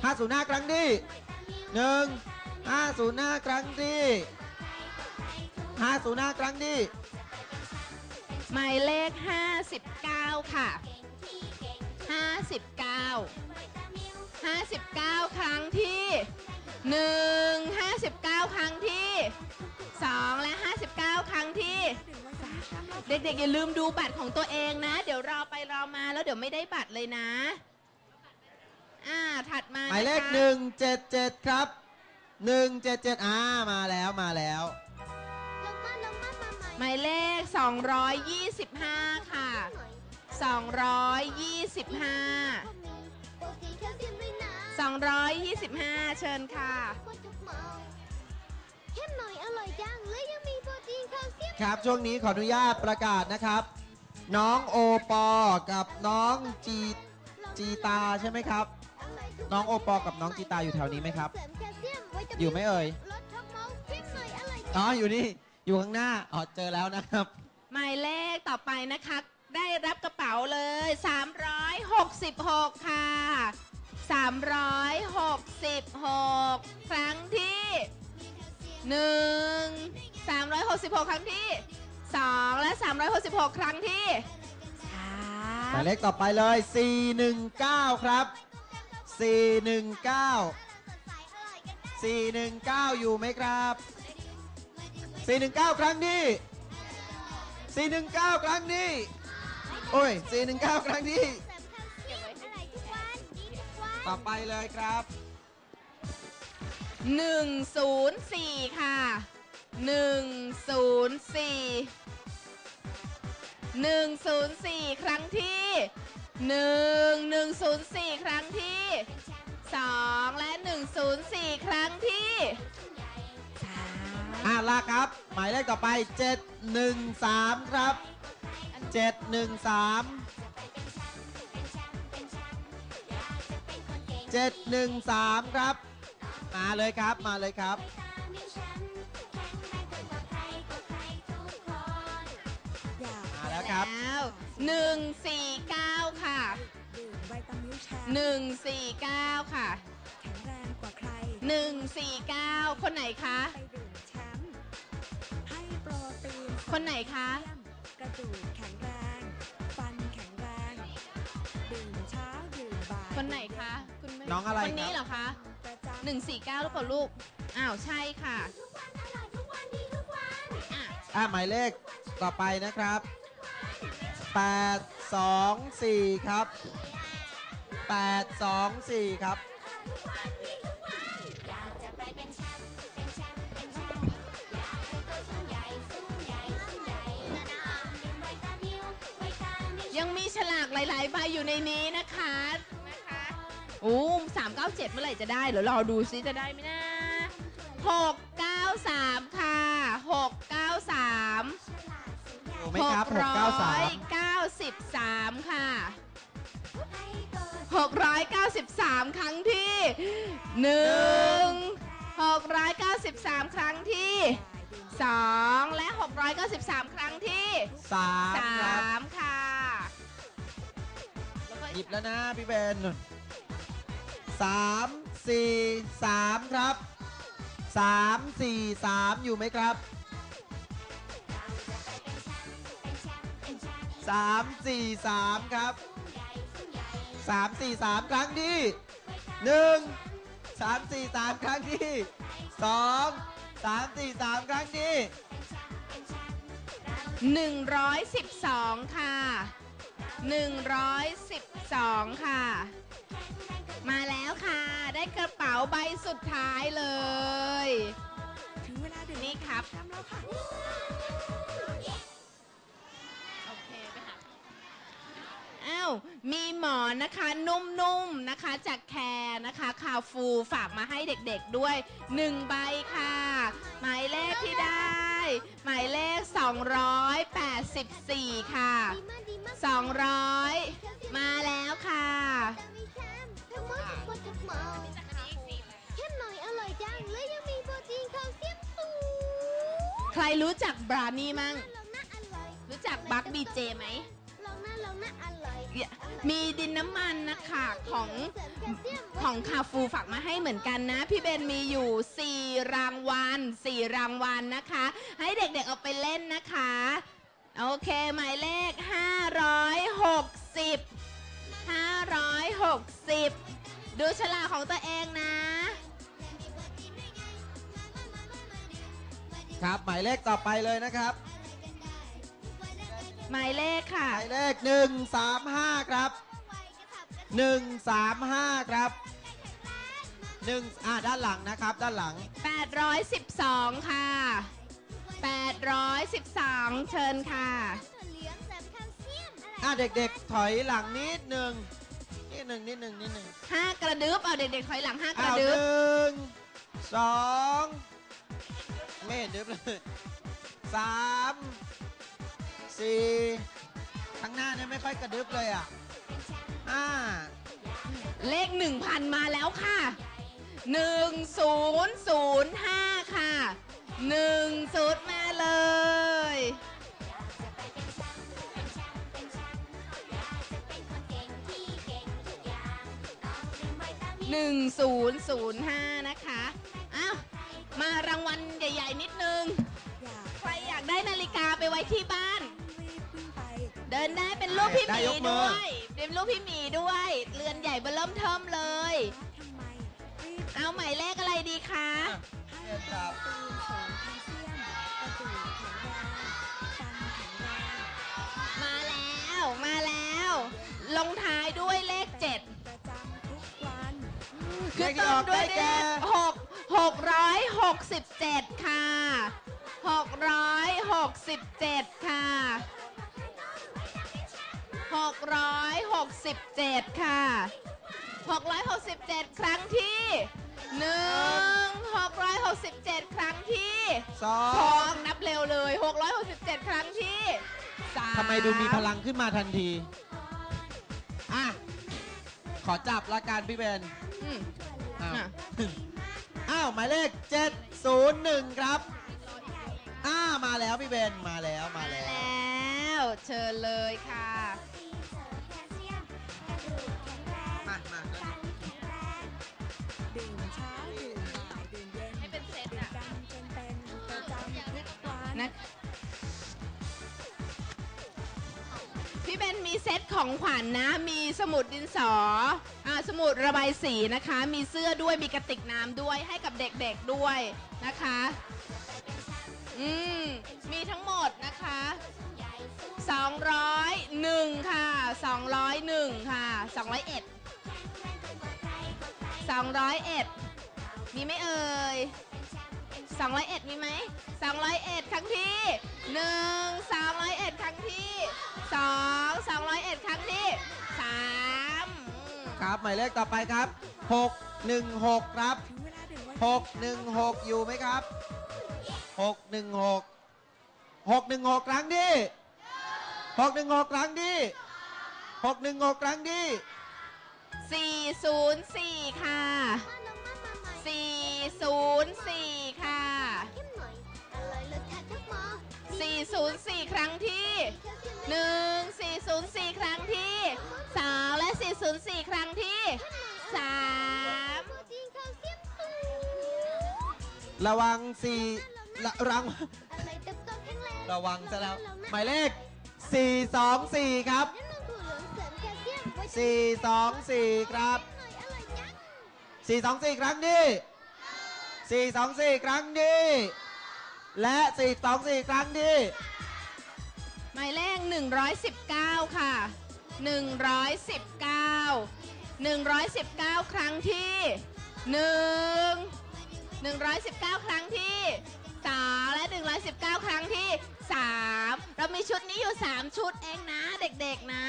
505 ครั้งที่หนึ่ง505 ครั้งที่ 505 ครั้งที่ หมายเลข 59 ค่ะ 59 59 ครั้งที่ 1 59 ครั้งที่ 2 และ 59 ครั้งที่ เด็กๆ อย่าลืมดูบัตรของตัวเองนะ เดี๋ยวรอไปรอมาแล้วเดี๋ยวไม่ได้บัตรเลยนะ อ่าถัดมาหมายเลขนะคะ 177 ครับ 177อ่ามาแล้วมาแล้ว ลงมาลงมามาใหม่หมายเลข 225 ค่ะ 225 โปรตีนแคลเซียมด้วยนะ225 เชิญค่ะ โคตรทุกหมองเข้มหน่อยอร่อยจังและยังมีโปรตีนแคลเซียมครับ ช่วงนี้ขออนุญาตประกาศนะครับ น้องโอปอกับน้องจีจีตาใช่ไหมครับ น้องโอปอกับน้องจีตาอยู่แถวนี้ไหมครับ เสริมแคลเซียมวิตามินอยู่ไหมเอ่ย ลดท้องเมาเข้มหน่อยอร่อยจังอ๋อ อยู่นี่ อยู่ข้างหน้า อ๋อ เจอแล้วนะครับ หมายเลขต่อไปนะคะ ได้รับกระเป๋าเลย 366 ค่ะ 366 ครั้งที่ 1 366 ครั้งที่ 2 และ 366 ครั้งที่หมายเลขต่อไปเลย 419 ครับ 419 419 อยู่ไหมครับ 419 ครั้งนี้ 419 ครั้งนี้ โอ้ย 419 ครั้งนี้เสริมแคลเซียมอร่อยทุกวันดีทุกวันต่อไปเลยครับ 104 ค่ะ 104 104 ครั้งที่ 1 104 ครั้งที่ 2 และ 104 ครั้งที่3อ่าลาครับ หมายเลขต่อไป 713 ครับ 713 713 ครับ มาเลยครับมาเลยครับ 149 ค่ะ ดื่มไวตามิลแชร์149 ค่ะ แข็งแรงกว่าใคร 149 คนไหนคะ ไปดื่มแชมป์ให้โปรตีนคนไหนคะ เยี่ยมกระดูกแข็งแรง ฟันแข็งแรง ดื่มเช้าดื่มบ่ายคนไหนคะ คุณแม่น้องอะไรคนนี้ครับเหรอคะ ประจำ149หรือเปล่าลูก อ้าวใช่ค่ะ อะอ่าหมายเลขต่อไปนะครับ 824 ครับ 824 ครับ ยังมีฉลากหลาย ๆ ใบอยู่ในนี้นะคะนะคะโอ้สามเก้าเจ็ดเมื่อไหร่จะได้เดี๋ยวรอดูซิจะได้ไหมนะหก กไหมหครับกร้อย693เก้าสิบสามค่ะหกร้อยเก้าสิบสามครั้งที่หนึ่งหกร้อยเก้าสิบสามครั้งที่สองและหกร้อยเก้าสิบสามครั้งที่สามสาครับมค่ะแล้วก็หยิบแล้วนะพี่เบนสามสี่สามครับสามสี่สามอยู่ไหมครับ สามสี่สามครับสามสี่สามครั้งที่หนึ่งสามสี่สามครั้งที่สองสามสี่สามครั้งที่112 ค่ะ 112 ค่ะ มาแล้วค่ะ ได้กระเป๋าใบสุดท้ายเลย ถึงเวลาดื่มนี่ครับแชมป์แล้วค่ะ หมอนนะคะนุ่มๆนะคะจากแคร์นะคะคาฟูฝากมาให้เด็กๆด้วย 1 ใบค่ะ หมายเลขที่ได้ หมายเลข 284 ค่ะดีมากดีมาก200 มาแล้วค่ะวิตามินแชมป์ทั้งหมดโคตรทุกหมองเข้มหน่อยอร่อยจังและยังมีโปรตีนคลเซียมสูงใครรู้จักบรานี่มั่ง ลองนะอร่อยรู้จักบัคบีเจไหม ลองนะลองนะอร่อย มีดินน้ำมันนะคะของของคาฟูฝากมาให้เหมือนกันนะ พี่เบนมีอยู่ 4 รางวัล4รางวัลนะคะ ให้เด็กๆเอาไปเล่นนะคะ โอเค หมายเลข 560 560 ดูฉลากของตัวเองนะ ครับ หมายเลขต่อไปเลยนะครับ หมายเลขค่ะ หมายเลข135ครับ135ครับ1อ่าด้านหลังนะครับ ด้านหลัง 812 ค่ะ 812เชิญค่ะเหลืองเสริมแคลเซียมอะไรอ่าเด็กๆถอยหลังนิดหนึ่งนิดหนึ่งนิดหนึ่งนิดหนึ่ง5กระดึบเอาเด็กๆถอยหลัง5กอ้าระวหดึบนึ่งสองไม่เห็นดึบเลยสาม สี่ข้างหน้าเนี่ยไม่ค่อยกระดึบเลยอะห้าเลข 1,000 มาแล้วค่ะ 1005 ค่ะ10มาเลย 1005 นะคะอ้าวมารางวัลใหญ่ ๆ นิดนึง ใครอยากได้นาฬิกาไปไว้ที่บ้าน ดินได้เป็นรูปพี่หได้มียกมือด้วยเป็นรูปพี่หมีด้วย เรือนใหญ่เบอร์เริ่มเทิมเลยทำไมรีบเอาหมายเลขอะไรดีคะให้เรียนครับตูนเสริมแคลเซียมกระดูกแข็งแรงฟันแข็งแรงมาแล้วมาแล้ว ลงท้ายด้วยเลข7ประจำทุกวันคือเลขที่ต้อนอกด้วยได้เลแก่ขหกหกร้อยหกสิบเจ็ดค่ะหกร้อยหกสิบเจ็ดค่ะ หกร้อยหกสิบเจ็ดค่ะหกร้อยหกสิบเจ็ดครั้งที่หนึ่งหกร้อยหกสิบเจ็ดครั้งที่สอสองงนับเร็วเลยหกร้อยหกสิบเจ็ดครั้งที่สามทำไมดูมีพลังขึ้นมาทันที อะ ขอจับละกันพี่เบนอืมอ้าวอะ อ้าวหมายเลข 701 ครับ อ้ามาแล้วพี่เบนมาแล้วมามาแล้วแล้ว เชิญเลยค่ะ มามาดื่มเช้าดื่มบ่ายดื่มเย็นให้เป็นเซตดื่มอะ กันจนเป็นประจำทุกวันนะพี่เบนมีเซตของขวัญนะมีสมุดดินสออ่าสมุดระบายสีนะคะ มีเสื้อด้วย มีกระติกน้ำด้วย ให้กับเด็กๆด้วยนะคะ อืม มีทั้งหมดนะคะ 201 ค่ะ 201 ค่ะ 201 201 มีไหมเอ่ย 201 มีไหม 201 ครั้งที่ 1 201 ครั้งที่ 2 201 ครั้งที่ 3 ครับ หมายเลขต่อไปครับ 616 ครับ 616 อยู่ไหมครับ 616 616 ครั้งที่616 ครั้งที่616 ครั้งที่404 ค่ะ 404 ค่ะ 404 ครั้งที่ 1 404 ครั้งที่2และ 404 ครั้งที่ 3 ระวังสี่ระรังระวังซะแล้ว หมายเลข 424 ครับ 424 ครับ 424 ครั้งที่424 ครั้งที่และ 424 ครั้งที่หมายเลข 119 ค่ะ 119 119 ครั้งที่ 1 119 ครั้งที่ 2 และ 119 ครั้งที่ 3 เรามีชุดนี้อยู่ 3 ชุดเองนะเด็กๆนะ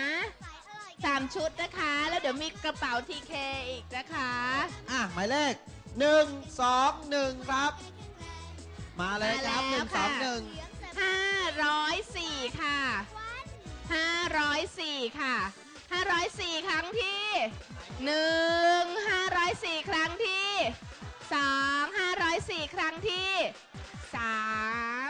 3 ชุดนะคะ แล้วเดี๋ยวมีกระเป๋า TK อีกนะคะ อะหมายเลข 121 ครับ มาเลยครับ มาแล้วค่ะ 121 504 ค่ะ 504 ค่ะ 504 ครั้งที่ 1 504 ครั้งที่ 2 504ครั้งที่ 3